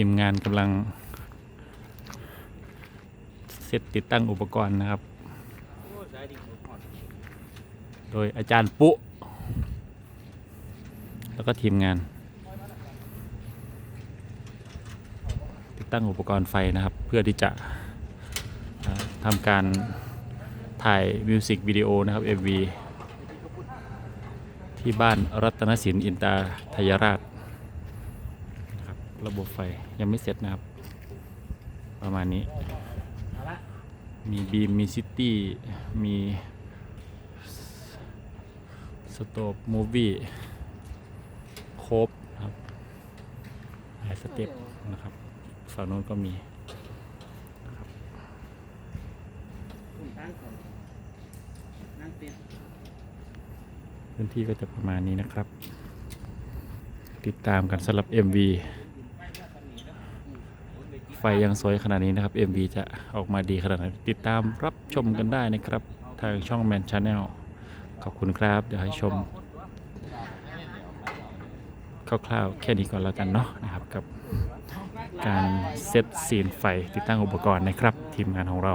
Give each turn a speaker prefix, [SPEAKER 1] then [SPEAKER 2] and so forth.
[SPEAKER 1] ทีมงานกำลังเซตติดตั้งอุปกรณ์นะครับ โดยอาจารย์ปุ๊ แล้วก็ทีมงาน ติดตั้งอุปกรณ์ไฟนะครับ เพื่อที่จะทำการถ่ายมิวสิกวิดีโอนะครับ MV ที่บ้านรัตนศิลป์อินตาทยราช ระบบไฟยังไม่เสร็จนะครับ ประมาณนี้ มีบีม มีซิตี้ มีสโตปมูวี่โคบนะครับหลายสเต็ปนะครับ ฝั่งโน้นก็มีพื้นที่ก็จะประมาณนี้นะครับ ติดตามกันสำหรับ MV ยังสวยขนาดนี้นะครับ MV จะออกมาดีขนาดไหนติดตามรับชมกันได้นะครับ ทางช่องแมนชาแนลขอบคุณครับ เดี๋ยวให้ชมคร่าวๆแค่นี้ก่อนแล้วกันเนาะนะครับกับการเซตซีนไฟติดตั้งอุปกรณ์นะครับ ทีมงานของเรา